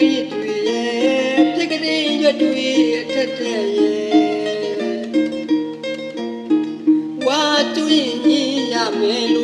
ကလေးတွေရဲ့ပြက်ကလေးရွက်တွေအထက်ထက်ရဲ့ဝါတူရင်ရမယ်လို့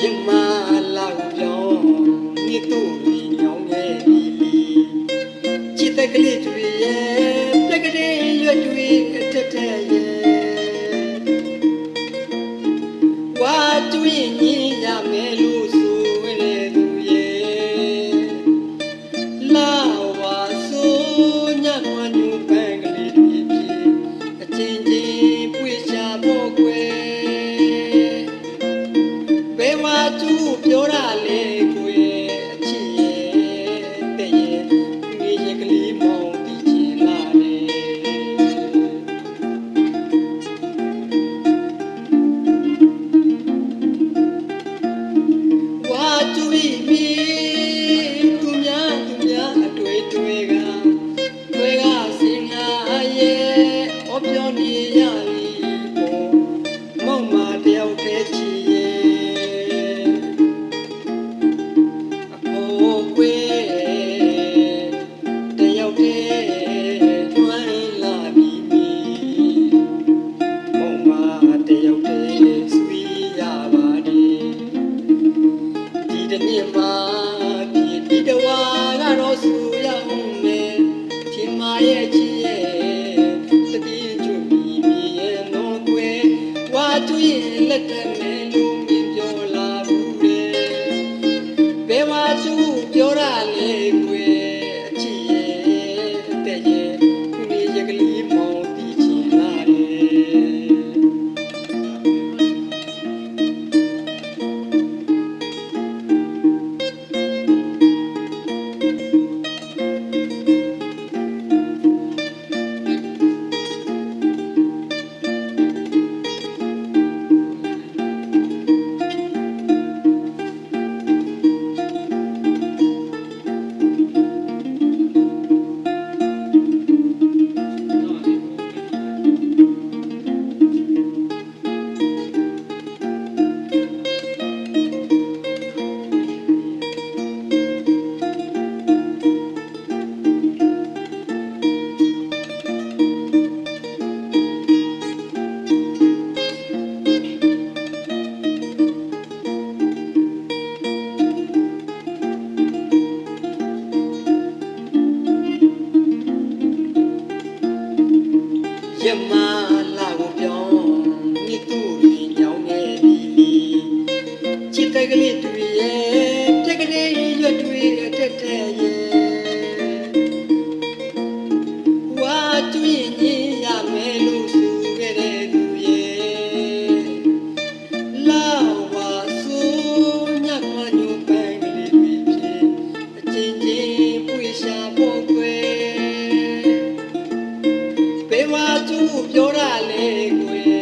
ရင်မ get Jamal ကျူးပြောတာလေကွယ်